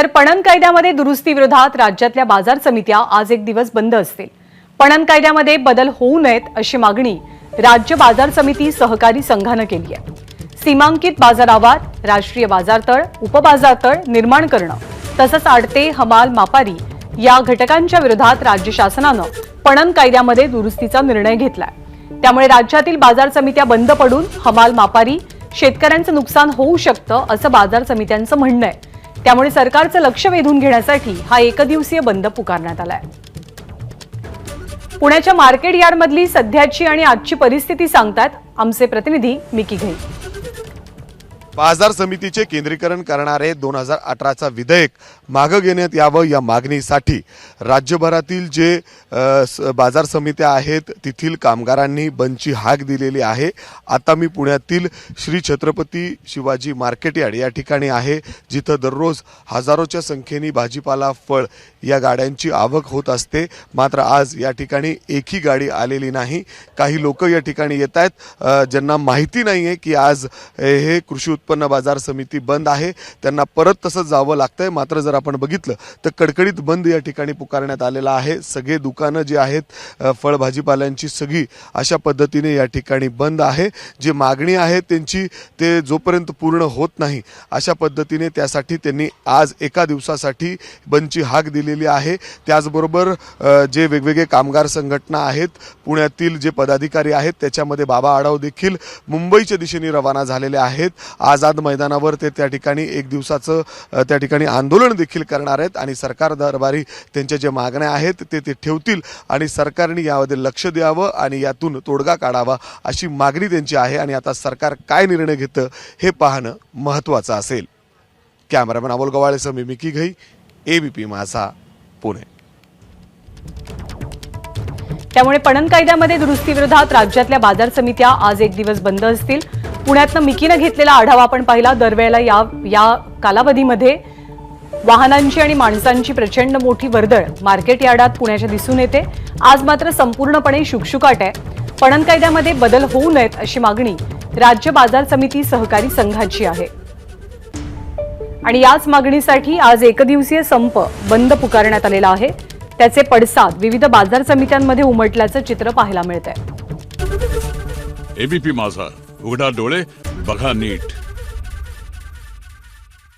तर पणन कायद्यामध्ये दुरुस्ती विरोधात राज्यातल्या बाजार समित्या आज एक दिवस बंद असतील. पणन कायद्यामध्ये बदल होऊ नयेत अशी मागणी राज्य बाजार समिती सहकारी संघानं केली आहे. सीमांकित बाजारावर राष्ट्रीय बाजारतळ उपबाजारतळ निर्माण करणं तसंच आडते हमाल मापारी या घटकांच्या विरोधात राज्य शासनानं पणन कायद्यामध्ये दुरुस्तीचा निर्णय घेतलाय. त्यामुळे राज्यातील बाजार समित्या बंद पडून हमाल मापारी शेतकऱ्यांचं नुकसान होऊ शकतं असं बाजार समित्यांचं म्हणणं आहे. त्यामुळे सरकारचं लक्ष वेधून घेण्यासाठी हा एकदिवसीय बंद पुकारण्यात आलाय. पुण्याच्या मार्केट यार्डमधली सध्याची आणि आजची परिस्थिती सांगतात आमचे प्रतिनिधी मिकी घई बाजार समितीचे केंद्रीकरण करणारे दोन हजार अठराचा विधेयक मागं घेण्यात यावं या मागणीसाठी राज्यभरातील जे स- बाजार समित्या आहेत तेथील कामगारांनी बंदची हाक दिलेली आहे. आता मी पुण्यातील श्री छत्रपती शिवाजी मार्केट यार्ड या ठिकाणी आहे जिथं दररोज हजारोच्या संख्येने भाजीपाला फळ या गाड्यांची आवक होत असते. मात्र आज या ठिकाणी एकही गाडी आलेली नाही. काही लोक या ठिकाणी येत आहेत ज्यांना माहिती नाही आहे की आज हे कृषी उत्पन्न बाजार समिती बंद आहे. त्यांना परत तसंच जावं लागतंय. मात्र जर आपण बघितलं तर कडकडीत बंद या ठिकाणी पुकारण्यात आलेला आहे. सगळे दुकानं जी आहेत फळभाजीपाल्यांची सगळी अशा पद्धतीने या ठिकाणी बंद आहे. जी मागणी आहे त्यांची ते जोपर्यंत पूर्ण होत नाही अशा पद्धतीने त्यासाठी त्यांनी आज एका दिवसासाठी बंदची हाक दिलेली आहे. त्याचबरोबर जे वेगवेगळे कामगार संघटना आहेत पुण्यातील जे पदाधिकारी आहेत त्याच्यामध्ये बाबा आढाव देखील मुंबईच्या दिशेने रवाना झालेले आहेत. आझाद मैदानावर ते त्या ठिकाणी एक दिवसाचं त्या ठिकाणी आंदोलन देखील करणार आहेत आणि सरकार दरबारी त्यांच्या ज्या मागण्या आहेत ते ते ठेवतील आणि सरकारने यामध्ये लक्ष द्यावं आणि यातून तोडगा काढावा अशी मागणी त्यांची आहे आणि आता सरकार काय निर्णय घेतं हे पाहणं महत्त्वाचं असेल. कॅमेरामॅन अमोल गवाळेसह मी मिकी घई एबीपी माझा पुणे. त्यामुळे पणन कायद्यामध्ये दुरुस्तीविरोधात राज्यातल्या बाजार समित्या आज एक दिवस बंद असतील. पुण्यातनं मिकीनं घेतलेला आढावा आपण पाहिला. दरवेळेला या या कालावधीमध्ये वाहनांची आणि माणसांची प्रचंड मोठी वर्दळ मार्केट यार्डात पुण्याच्या दिसून येते. आज मात्र संपूर्णपणे शुकशुकाट आहे. पणन कायद्यामध्ये बदल होऊ नयेत अशी मागणी राज्य बाजार समिती सहकारी संघाची आहे. आणि याच मागणीसाठी आज एकदिवसीय संप बंद पुकारण्यात आलेला आहे. त्याचे पडसाद विविध बाजार समित्यांमध्ये उमटल्याचं चित्र पाहायला मिळत आहे एबीपी माझा. उघडा डोळे बघा नीट.